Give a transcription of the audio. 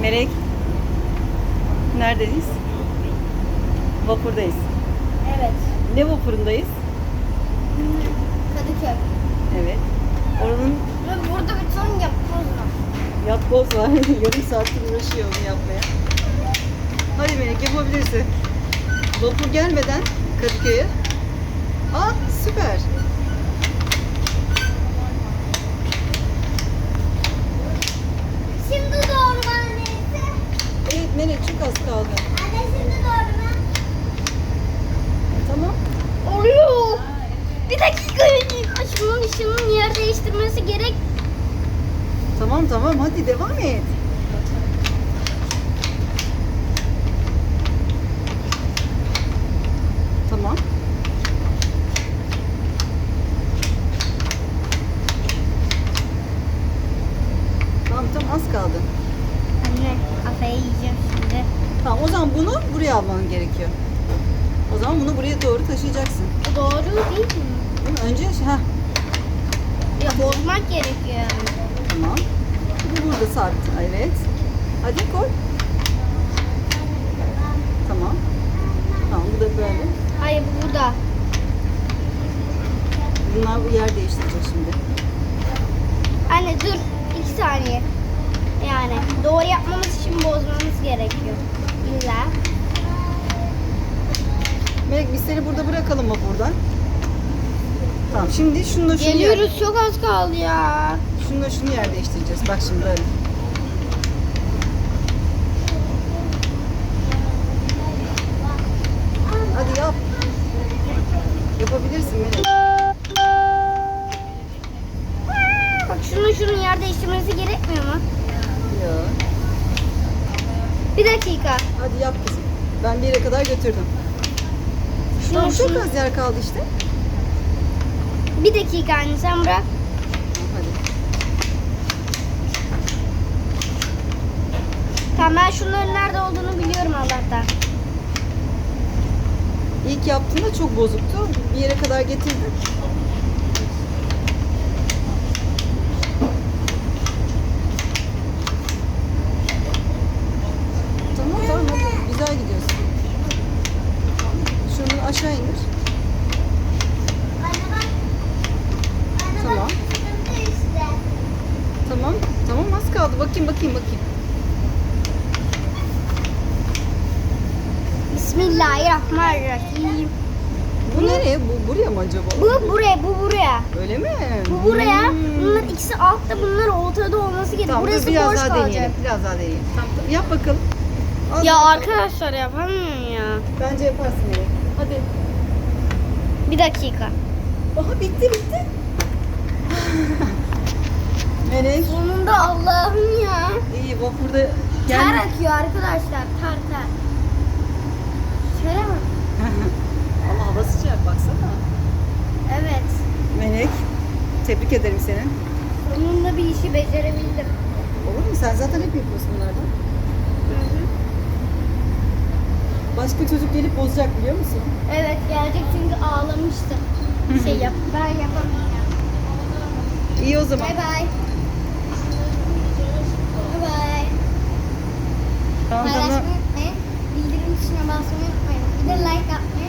Melek. Neredeyiz? Vapurdayız. Evet. Ne vapurundayız? Kadıköy. Evet. Oranın Ve burada bir ton yapboz var. yapboz var. Yarım saattir uğraşıyor onu yapmaya. Hadi Melek yapabilirsin. Vapur gelmeden Kadıköy'e. Aa süper. Şimdi doğru annesi. Evet Melek çok az kaldı. Anne şimdi doğru mu? Tamam. Oluyor. Bir dakika. Şunun şunun yer değiştirmesi gerek. Tamam tamam hadi devam et. Tamam. Tamam tamam az kaldı. Anne kafayı yiyeceğim şimdi. Tamam o zaman bunu buraya alman gerekiyor. O zaman bunu buraya doğru taşıyacaksın. Doğru değil mi? Bunu önce ha Ya bozmak gerekiyor yani. tamam. Bu burada sabit. Evet. Hadi koy. Tamam. Tamam bu da böyle. Hayır bu burada. Bunlar bu yer değiştirecek şimdi. Anne dur. iki saniye. Yani doğru bozmamız gerekiyor. İlla. Melek biz seni burada bırakalım mı buradan? Tamam şimdi şununla şunu yer, Geliyoruz çok az kaldı ya. şununla şunu yer değiştireceğiz. Bak şimdi böyle. Hadi yap. Yapabilirsin Melek. Bak şunun şunun yer değiştirmesi gerekmiyor mu? Ya. Dakika. Hadi yap kızım. Ben bir yere kadar götürdüm. Şunu, Tamam çok az yer kaldı işte. Bir dakika anne sen bırak. Hadi. Tamam ben şunların nerede olduğunu biliyorum Allah'tan. İlk yaptığında çok bozuktu. Bir yere kadar getirdim. Tamam tamam hadi. Güzel gidiyorsun. Şunu aşağı indir. Tamam. Tamam. Tamam az kaldı. Bakayım bakayım bakayım. Bismillahirrahmanirrahim. Bu nereye? Bu buraya mı acaba? Bu buraya, bu buraya. Öyle mi? Bu buraya. Hmm. Bunlar ikisi altta, bunlar ortada olması gerekiyor. Tamam dur Burası biraz boş daha kalacak. deneyelim. Biraz daha deneyelim. Tamam, tamam. Yap bakalım. Az Ya daha- arkadaşlar yapamıyorum ya. Bence yaparsın Melek. Hadi. Bir dakika. Aha bitti bitti. Melek. Sonunda Allah'ım ya. İyi vapurda Ter gel. akıyor arkadaşlar. Ter ter. Şöyle mi? Ama hava sıcak baksana. Evet. Melek, tebrik ederim seni. Sonunda bir işi becerebildim. Olur mu? Sen zaten hep yapıyorsun bunlardan. Başka çocuk gelip bozacak biliyor musun? Evet gelecek çünkü ağlamıştı. şey yap. Ben yapamayacağım. İyi o zaman. Bay bay. Bay bay. Tamam, tamam. Paylaşmayı unutmayın. Bildirim tuşuna basmayı unutmayın. กดไลค์กับ